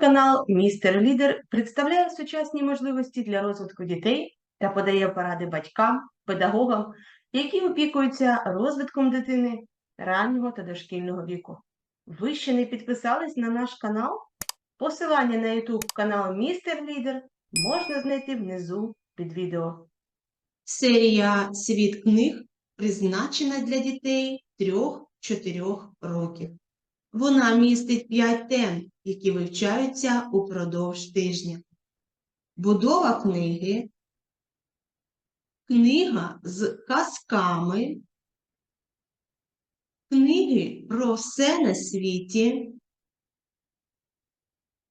канал Містер Лідер представляє сучасні можливості для розвитку дітей та подає поради батькам, педагогам, які опікуються розвитком дитини раннього та дошкільного віку. Ви ще не підписались на наш канал? Посилання на YouTube канал Містер Лідер можна знайти внизу під відео. Серія Світ книг призначена для дітей 3-4 років. Вона містить 5 тем, які вивчаються упродовж тижня. Будова книги, книга з казками, книги про все на світі,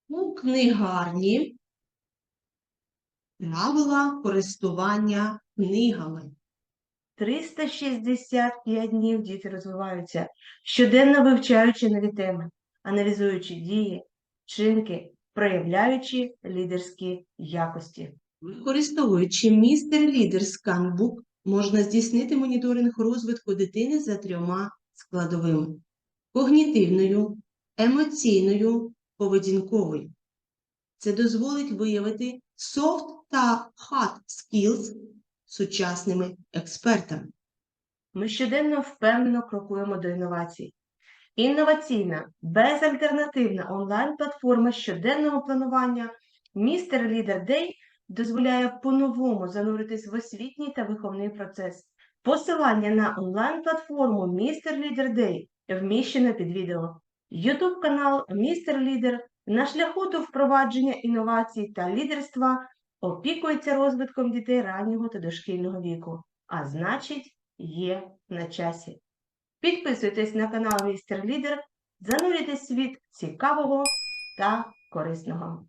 у книгарні, правила користування книгами. 365 днів діти розвиваються, щоденно вивчаючи нові теми, аналізуючи дії, вчинки, проявляючи лідерські якості. Використовуючи містер Лідер сканбук, можна здійснити моніторинг розвитку дитини за трьома складовими: когнітивною, емоційною, поведінковою. Це дозволить виявити soft та hard skills сучасними експертами. Ми щоденно впевнено крокуємо до інновацій. Інноваційна, безальтернативна онлайн-платформа щоденного планування Містер Лідер Дей дозволяє по-новому зануритись в освітній та виховний процес. Посилання на онлайн-платформу Містер Лідер Дей вміщено під відео. YouTube канал Містер Лідер на шляху до впровадження інновацій та лідерства опікується розвитком дітей раннього та дошкільного віку, а значить, є на часі. Підписуйтесь на канал Містер Лідер, занурюйтесь світ цікавого та корисного.